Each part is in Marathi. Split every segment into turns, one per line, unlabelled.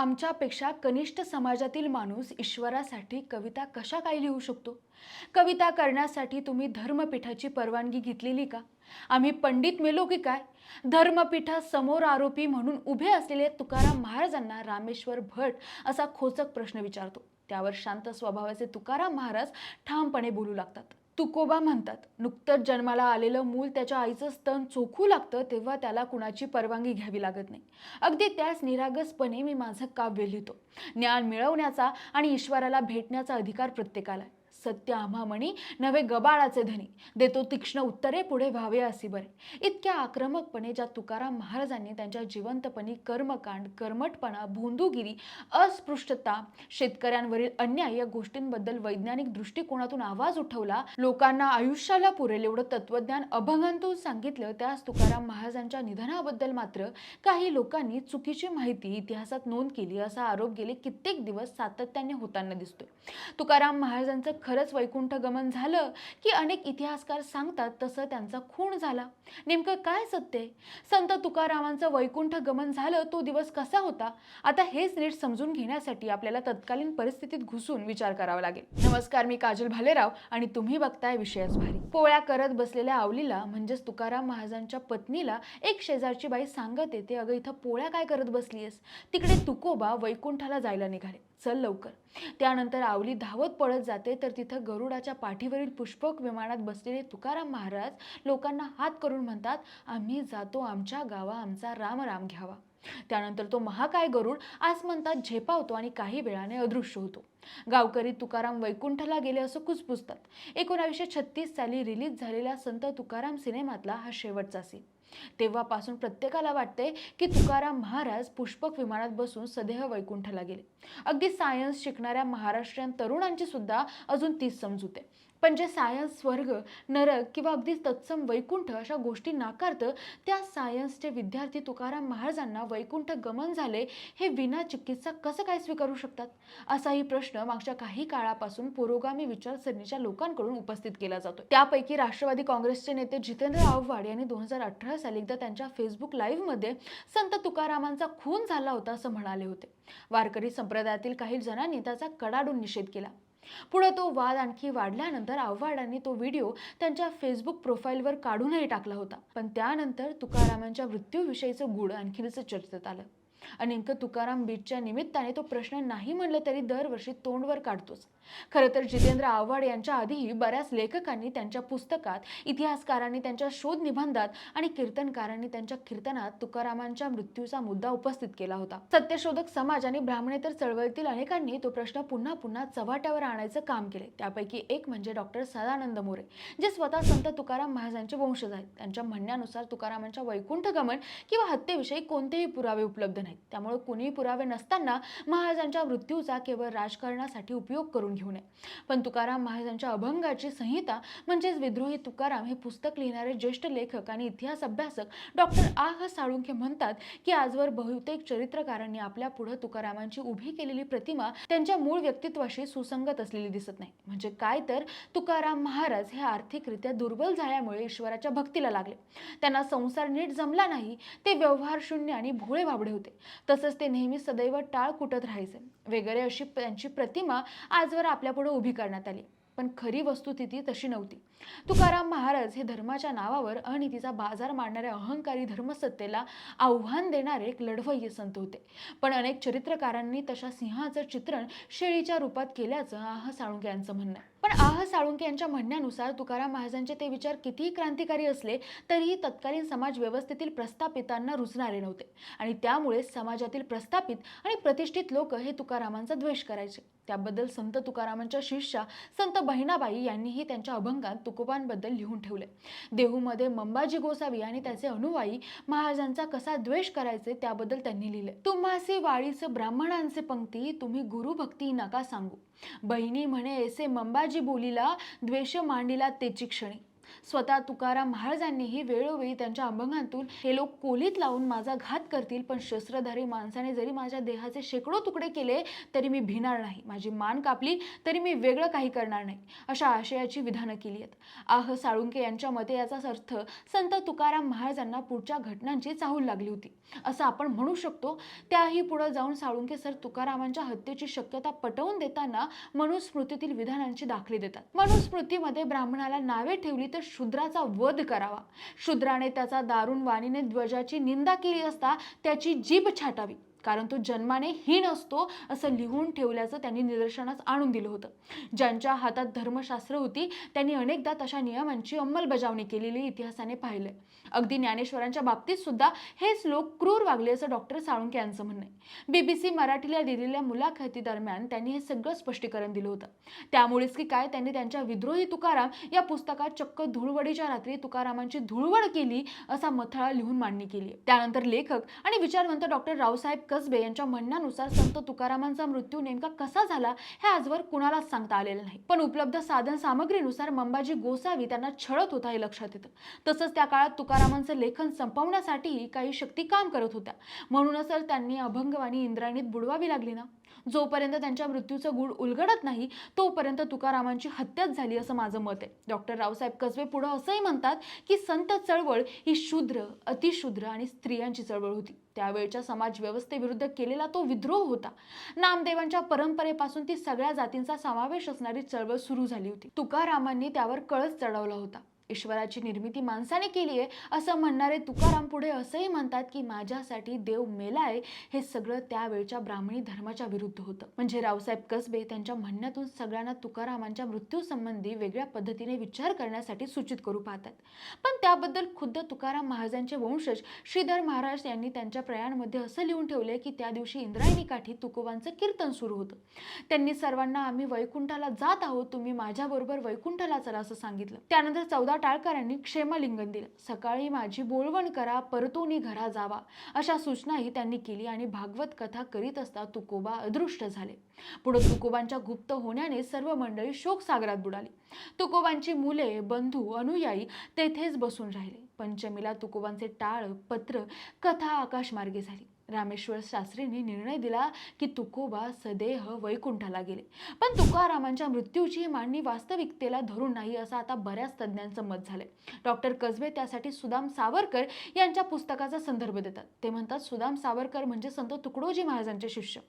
आमच्यापेक्षा कनिष्ठ समाजातील माणूस ईश्वरासाठी कविता कशा काय लिहू शकतो? कविता करण्यासाठी तुम्ही धर्मपीठाची परवानगी घेतलेली का? आम्ही पंडित मेलो की काय? धर्मपीठासमोर आरोपी म्हणून उभे असलेले तुकाराम महाराजांना रामेश्वर भट असा खोचक प्रश्न विचारतो. त्यावर शांत स्वभावाचे तुकाराम महाराज ठामपणे बोलू लागतात. तुकोबा म्हणतात नुकतंच जन्माला आलेलं मूल त्याच्या आईचं स्तन चोखू लागतं तेव्हा त्याला कुणाची परवानगी घ्यावी लागत नाही अगदी त्याच निरागसपणे मी माझं काव्य लिहितो ज्ञान मिळवण्याचा आणि ईश्वराला भेटण्याचा अधिकार प्रत्येकाला आहे. सत्य आम्हा म्हणी नवे गबाळाचे धनी. देतो तीक्ष्ण उत्तरे पुढे व्हावे असे बरे. इतक्या आक्रमकपणे ज्या तुकाराम महाराजांनी त्यांच्या जिवंतपणी कर्मकांड कर्मटपणा भोंदूगिरी अस्पृश्यता शेतकऱ्यांवरील अन्याय या गोष्टींबद्दल वैज्ञानिक दृष्टिकोनातून आवाज उठवला लोकांना आयुष्याला पुरेल एवढं तत्वज्ञान अभंगांतून सांगितलं त्यास तुकाराम महाराजांच्या निधनाबद्दल मात्र काही लोकांनी चुकीची माहिती इतिहासात नोंद केली असा आरोप गेले कित्येक दिवस सातत्याने होताना दिसतोय. तुकाराम महाराजांचं खरंच वैकुंठ गमन झालं की अनेक इतिहासकार सांगतात तसं त्यांचा खून झाला. नेमकं काय सत्य संत तुकारामांचं वैकुंठ गमन झालं तो दिवस कसा होता? आता हेच नीट समजून घेण्यासाठी आपल्याला तत्कालीन परिस्थितीत घुसून विचार करावा लागेल. नमस्कार मी काजल भालेराव आणि तुम्ही बघताय विषयच भारी. पोळ्या करत बसलेल्या आवलीला म्हणजेच तुकाराम महाराजांच्या पत्नीला एक शेजारची बाई सांगत येते अगं इथं पोळ्या काय करत बसलीयस? तिकडे तुकोबा वैकुंठाला जायला निघाले. चल लवकर. त्यानंतर आवली धावत पळत जाते तर तिथं गरुडाच्या पाठीवरील पुष्पक विमानात बसलेले तुकाराम महाराज लोकांना हात करून म्हणतात आम्ही जातो आमच्या गावा आमचा राम राम घ्यावा. त्यानंतर तो महाकाय गरुड आसमंतात झेपावतो आणि काही वेळाने अदृश्य होतो. गावकरी तुकाराम वैकुंठला गेले असं कुजबुजतात. एकोणावीसशे छत्तीस साली रिलीज झालेल्या संत तुकाराम सिनेमातला हा शेवटचा सीन तेव्हापासून प्रत्येकाला वाटते की तुकाराम महाराज पुष्पक विमानात बसून सदेह वैकुंठला गेले. अगदी सायन्स शिकणाऱ्या महाराष्ट्रीयन तरुणांची सुद्धा अजून तीच समजूते पण जे सायन्स स्वर्ग नरक किंवा अगदी तत्सम वैकुंठ अशा गोष्टी नाकारतं त्या सायन्सचे विद्यार्थी तुकाराम महाराजांना वैकुंठ गमन झाले हे विना चिकित्सा कसं काय स्वीकारू शकतात? असाही प्रश्न मागच्या काही काळापासून पुरोगामी विचारसरणीच्या लोकांकडून उपस्थित केला जातो त्यापैकी राष्ट्रवादी काँग्रेसचे नेते जितेंद्र आव्हाड यांनी दोन हजार अठरा साली एकदा त्यांच्या फेसबुक लाईव्हमध्ये संत तुकारामांचा खून झाला होता असं म्हणाले होते. वारकरी संप्रदायातील काही जणांनी त्याचा कडाडून निषेध केला. पुढे तो वाद आणखी वाढल्यानंतर आव्हाडांनी तो व्हिडिओ त्यांच्या फेसबुक प्रोफाईलवर काढूनही टाकला होता. पण त्यानंतर तुकारामांच्या मृत्यूविषयीचं गुढ आणखीनच चर्चेत आलं. आणि नेमकं तुकाराम बीचच्या निमित्ताने तो प्रश्न नाही म्हणलं तरी दरवर्षी तोंडवर काढतोच. खरं तर जितेंद्र आव्हाड यांच्या आधीही बऱ्याच लेखकांनी त्यांच्या पुस्तकात इतिहासकारांनी त्यांच्या शोध निबंधात आणि कीर्तनकारांनी त्यांच्या कीर्तनात तुकारामांच्या मृत्यूचा मुद्दा उपस्थित केला होता. सत्यशोधक समाज आणि ब्राह्मणेतर चळवळीतील अनेकांनी तो प्रश्न पुन्हा पुन्हा चव्हाट्यावर आणायचं काम केले. त्यापैकी एक म्हणजे डॉक्टर सदानंद मोरे जे स्वतः संत तुकाराम महाराजांचे वंशज आहेत. त्यांच्या म्हणण्यानुसार तुकारामांच्या वैकुंठ गमन किंवा हत्येविषयी कोणतेही पुरावे उपलब्ध नाहीत. त्यामुळे कुणीही पुरावे नसताना महाराजांच्या मृत्यूचा केवळ राजकारणासाठी उपयोग करून घेऊ नये. पण तुकाराम महाराजांच्या अभंगाची संहिता म्हणजेच विद्रोही तुकाराम हे पुस्तक लिहिणारे ज्येष्ठ लेखक आणि इतिहास अभ्यासक डॉक्टर आ. ह. साळुंखे म्हणतात की आजवर बहुतेक चरित्रकारांनी आपल्या पुढे तुकारामांची उभी केलेली प्रतिमा त्यांच्या मूळ व्यक्तित्वाशी सुसंगत असलेली दिसत नाही. म्हणजे काय तर तुकाराम महाराज हे आर्थिकरित्या दुर्बल झाल्यामुळे ईश्वराच्या भक्तीला लागले. त्यांना संसार नीट जमला नाही ते व्यवहार शून्य आणि भोळे भाबडे होते. तसंच ते नेहमी सदैव टाळ कुटत राहायचे. वगैरे अशी त्यांची प्रतिमा आजवर आपल्यापुढे उभी करण्यात आली. पण खरी वस्तुस्थिती तशी नव्हती. तुकाराम महाराज हे धर्माच्या नावावर अनितीचा बाजार मांडणाऱ्या अहंकारी धर्मसत्तेला आव्हान देणारे एक लढवय्य संत होते. पण अनेक चरित्रकारांनी तशा सिंहाचं चित्रण शेळीच्या रूपात केल्याचं आह साळुंके यांचं म्हणणं आहे. पण आह साळुंके यांच्या म्हणण्यानुसार तुकाराम महाराजांचे ते विचार कितीही क्रांतिकारी असले तरीही तत्कालीन समाज व्यवस्थेतील प्रस्थापितांना रुचणारे नव्हते. आणि त्यामुळे समाजातील प्रस्थापित आणि प्रतिष्ठित लोक हे तुकारामांचा द्वेष करायचे. त्याबद्दल संत तुकारामांच्या शिष्या संत बहिणाबाई यांनीही त्यांच्या अभंगात तुकोबांबद्दल लिहून ठेवले देहूमध्ये मंबाजी गोसावी आणि त्याचे अनुयायी महाराजांचा कसा द्वेष करायचे त्याबद्दल त्यांनी लिहिले तुम्हासी वाळीच ब्राह्मणांचे पंक्ती तुम्ही गुरुभक्ती नका सांगू. बहिणी म्हणे ऐसे मंबाजी बोलीला द्वेष मांडिला तेची क्षणी. स्वतः तुकाराम महाराजांनीही वेळोवेळी त्यांच्या अभंगातून हे लोक कोलीत लावून माझा घात करतील. पण शस्त्रधारी माणसाने जरी माझ्या देहाचे शेकडो तुकडे केले तरी मी भिणार नाही. माझी मान कापली तरी मी वेगळं काही करणार नाही. अशा आशयाची विधानं केली आहेत. आह साळुंके यांच्या मते याचाच अर्थ संत तुकाराम महाराजांना पुढच्या घटनांची चाहूल लागली होती. असं आपण म्हणू शकतो. त्याही पुढे जाऊन साळुंके सर तुकारामांच्या हत्येची शक्यता पटवून देताना मनुस्मृतीतील विधानांची दाखली देतात. मनुस्मृतीमध्ये ब्राह्मणाला नावे ठेवली तर शूद्राचा वध करावा. शूद्राने त्याचा दारुण वाणीने ध्वजाची निंदा केली असता त्याची जीभ छाटावी. कारण तो जन्माने हीन असतो असं लिहून ठेवल्याचं त्यांनी निदर्शनास आणून दिलं होतं. ज्यांच्या हातात धर्मशास्त्र होती त्यांनी अनेकदा तशा नियमांची अंमलबजावणी केलेली इतिहासाने पाहिलंय. अगदी ज्ञानेश्वरांच्या बाबतीत सुद्धा हेच लोक क्रूर वागले असं डॉक्टर साळुंके यांचं म्हणणं आहे. बीबीसी मराठीला दिलेल्या मुलाखतीदरम्यान त्यांनी हे सगळं स्पष्टीकरण दिलं होतं. त्यामुळेच की काय त्यांनी त्यांच्या विद्रोही तुकाराम या पुस्तकात चक्क धुळवडीच्या रात्री तुकारामांची धुळवड केली असा मथळा लिहून मांडणी केली त्यानंतर लेखक आणि विचारवंत डॉक्टर रावसाहेब कसबे यांच्या म्हणण्यानुसार संत तुकारामांचा मृत्यू नेमका कसा झाला हे आजवर कुणालाच सांगता आलेलं नाही. पण उपलब्ध साधन सामग्रीनुसार मंबाजी गोसावी त्यांना छळत होता हे लक्षात येतं. तसंच त्या काळात तुकारामांचं लेखन संपवण्यासाठीही काही शक्ती काम करत होत्या. म्हणूनच तर त्यांनी अभंगवाणी इंद्रायणीत बुडवावी लागली ना? जोपर्यंत त्यांच्या मृत्यूचं गुढ उलगडत नाही तोपर्यंत तुकारामांची हत्याच झाली असं माझं मत आहे. डॉक्टर रावसाहेब कसबे पुढं असंही म्हणतात की संत चळवळ ही शूद्र अतिशूद्र आणि स्त्रियांची चळवळ होती. त्यावेळच्या समाज व्यवस्थेविरुद्ध केलेला तो विद्रोह होता. नामदेवांच्या परंपरेपासून ती सगळ्या जातींचा समावेश असणारी चळवळ सुरू झाली होती. तुकारामांनी त्यावर कळस चढवला होता. ईश्वराची निर्मिती माणसाने केली आहे. असं म्हणणारे तुकाराम पुढे असंही म्हणतात की माझ्यासाठी देव मेलाय हे सगळं त्यावेळच्या ब्राह्मणी धर्माच्या विरुद्ध होतं. म्हणजे रावसाहेब कसबे त्यांच्या म्हणण्यातून सगळ्यांना तुकारामांच्या मृत्यूसंबंधी वेगळ्या पद्धतीने विचार करण्यासाठी सूचित करू पाहतात. पण त्याबद्दल खुद्द तुकाराम महाराजांचे वंशज श्रीधर महाराज यांनी त्यांच्या प्रयाणमध्ये असं लिहून ठेवले की त्या दिवशी इंद्रायणी काठी तुकोबांचं कीर्तन सुरू होतं. त्यांनी सर्वांना आम्ही वैकुंठाला जात आहोत. तुम्ही माझ्याबरोबर वैकुंठाला चला असं सांगितलं. त्यानंतर चौदा टाळकरांनी क्षेमलिंगन दिलं. सकाळी माझी बोलवण करा परतोनी घरा जावा अशा सूचनाही त्यांनी केली आणि भागवत कथा करीत असता तुकोबा अदृष्ट झाले. पुढे तुकोबांच्या गुप्त होण्याने सर्व मंडळी शोकसागरात बुडाली. तुकोबांची मुले बंधू अनुयायी तेथेच बसून राहिले. पंचमीला तुकोबांचे टाळ पत्र कथा आकाशमार्गे झाली. रामेश्वर शास्त्रींनी निर्णय दिला की तुकोबा सदेह वैकुंठाला गेले. पण तुकारामांच्या मृत्यूची मांडणी वास्तविकतेला धरून नाही असं आता बऱ्याच तज्ज्ञांचं मत झालंय. डॉक्टर कसबे त्यासाठी सुदाम सावरकर यांच्या पुस्तकाचा संदर्भ देतात. ते म्हणतात सुदाम सावरकर म्हणजे संत तुकडोजी महाराजांचे शिष्य.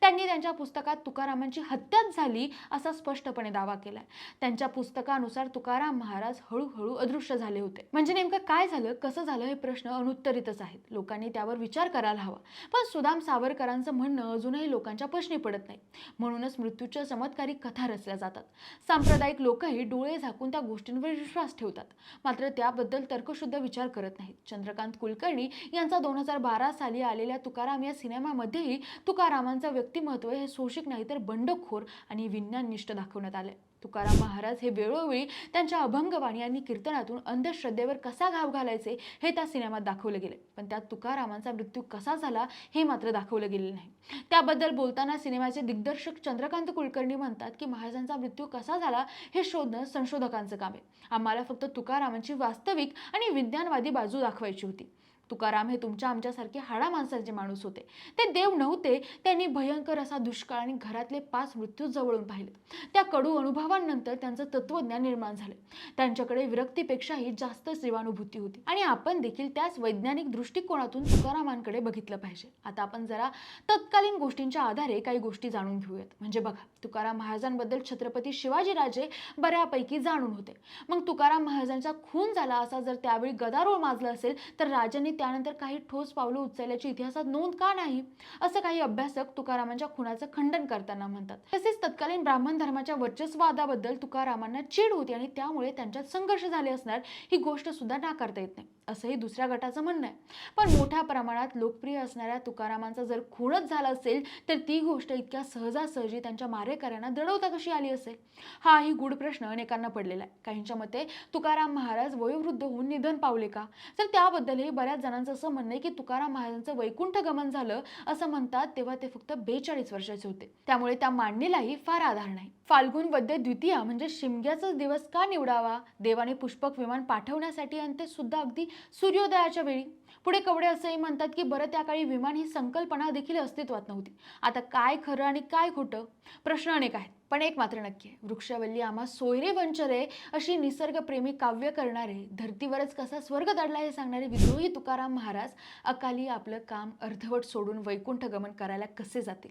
त्यांनी त्यांच्या पुस्तकात तुकारामांची हत्याच झाली असा स्पष्टपणे दावा केलाय. त्यांच्या पुस्तकानुसार तुकाराम महाराज हळूहळू अदृश्य झाले होते. म्हणजे नेमकं काय झालं? कसं झालं? हे प्रश्न अनुत्तरितच आहेत. लोकांनी त्यावर विचार करायला हवा. पण सुदाम सावरकरांचं म्हणणं अजूनही लोकांच्या प्रश्नी पडत नाही. म्हणूनच मृत्यूच्या चमत्कारिक कथा रचल्या जातात. सांप्रदायिक लोकही डोळे झाकून त्या गोष्टींवर विश्वास ठेवतात. मात्र त्याबद्दल तर्कशुद्ध विचार करत नाहीत. चंद्रकांत कुलकर्णी यांचा दोन हजार बारा साली आलेल्या तुकाराम या सिनेमामध्येही तुकारामांचं व्यक्तिमत्व हे शोषिक नाही तर बंडखोर आणि विज्ञाननिष्ठ दाखवण्यात आलं तुकाराम महाराज हे वेळोवेळी त्यांच्या अभंगवाणी आणि कीर्तनातून अंधश्रद्धेवर कसा घाव घालायचे हे त्या सिनेमात दाखवलं गेले. पण त्यात तुकारामांचा मृत्यू कसा झाला हे मात्र दाखवलं गेलेलं नाही. त्याबद्दल बोलताना सिनेमाचे दिग्दर्शक चंद्रकांत कुलकर्णी म्हणतात की महाराजांचा मृत्यू कसा झाला हे शोधणं संशोधकांचं काम आहे. आम्हाला फक्त तुकारामांची वास्तविक आणि विज्ञानवादी बाजू दाखवायची होती. तुकाराम हे तुमच्या आमच्यासारखे हाडा माणसाचे माणूस होते. ते देव नव्हते त्यांनी भयंकर असा दुष्काळ आणि घरातले पाच मृत्यू जवळून पाहिले त्या कडू अनुभवांनंतर त्यांचं तत्वज्ञान निर्माण झाले. त्यांच्याकडे विरक्तीपेक्षाही जास्त जीवानुभूती होती. आणि आपण देखील त्याच वैज्ञानिक दृष्टिकोनातून तुकारामांकडे बघितलं पाहिजे. आता आपण जरा तत्कालीन गोष्टींच्या आधारे काही गोष्टी जाणून घेऊयात. म्हणजे बघा तुकाराम महाराजांबद्दल छत्रपती शिवाजीराजे बऱ्यापैकी जाणून होते. मग तुकाराम महाराजांचा खून झाला असा जर त्यावेळी गदारोळ माजला असेल तर राजांनी त्यानंतर काही ठोस पावलं उचलल्याची इतिहासात नोंद का नाही असं काही अभ्यासक तुकारामांच्या खुनाचं खंडन करताना म्हणतात. तसेच तत्कालीन ब्राह्मण धर्माच्या वर्चस्वादाबद्दल तुकारामांना चीड होती आणि त्यामुळे त्यांच्यात संघर्ष झाले असणार ही गोष्ट सुद्धा नाकारता येत नाही असंही दुसऱ्या गटाचं म्हणणं आहे. पण मोठ्या प्रमाणात लोकप्रिय असणाऱ्या तुकारामांचा जर खूनच झाला असेल तर ती गोष्ट इतक्या सहजासहजी त्यांच्या मारेकऱ्यांना दडवता कशी आली असेल? हाही गूढ प्रश्न अनेकांना पडलेला आहे. काहींच्या मते तुकाराम महाराज वयोवृद्ध होऊन निधन पावले का? तर त्याबद्दलही बऱ्याच जणांचं असं म्हणणं आहे की तुकाराम महाराजांचं वैकुंठ गमन झालं असं म्हणतात तेव्हा ते फक्त बेचाळीस वर्षाचे होते. त्यामुळे त्या मांडणीलाही फार आधार नाही. फाल्गुन वद्य द्वितीया म्हणजे शिमग्याचाच दिवस का निवडावा? देवाने पुष्पक विमान पाठवण्यासाठी आणि ते सुद्धा अगदी सूर्योदयाच्या वेळी. पुढे कवडे असंही म्हणतात की बरं त्या काळी विमान ही संकल्पना देखील अस्तित्वात नव्हती. आता काय खरं आणि काय खोटं? प्रश्न अनेक आहेत पण एक मात्र नक्की आहे. वृक्षवल्ली आम्हा सोयरे वंचरे अशी निसर्गप्रेमी काव्य करणारे धर्तीवरच कसा स्वर्ग दडला हे सांगणारे विद्रोही तुकाराम महाराज अकाली आपलं काम अर्धवट सोडून वैकुंठ गमन करायला कसे जातील?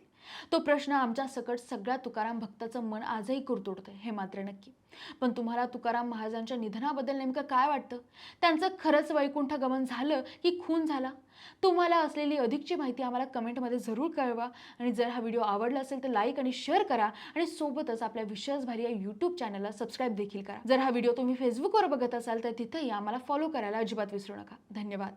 तो प्रश्न आमच्या सकट सगळ्या तुकाराम भक्ताचं मन आजही कुरतोडतंय हे मात्र नक्की. पण तुम्हाला तुकाराम महाराजांच्या निधनाबद्दल नेमकं काय वाटतं? त्यांचं खरंच वैकुंठ गमन झालं की खून झाला? तुम्हाला असलेली अधिकची माहिती आम्हाला कमेंटमध्ये जरूर कळवा आणि जर हा व्हिडिओ आवडला असेल तर लाईक आणि शेअर करा आणि सोबतच आपल्या विश्वास भारी या यूट्यूब चॅनलला सबस्क्राईब देखील करा. जर हा व्हिडिओ तुम्ही फेसबुकवर बघत असाल तर तिथेही आम्हाला फॉलो करायला अजिबात विसरू नका. धन्यवाद.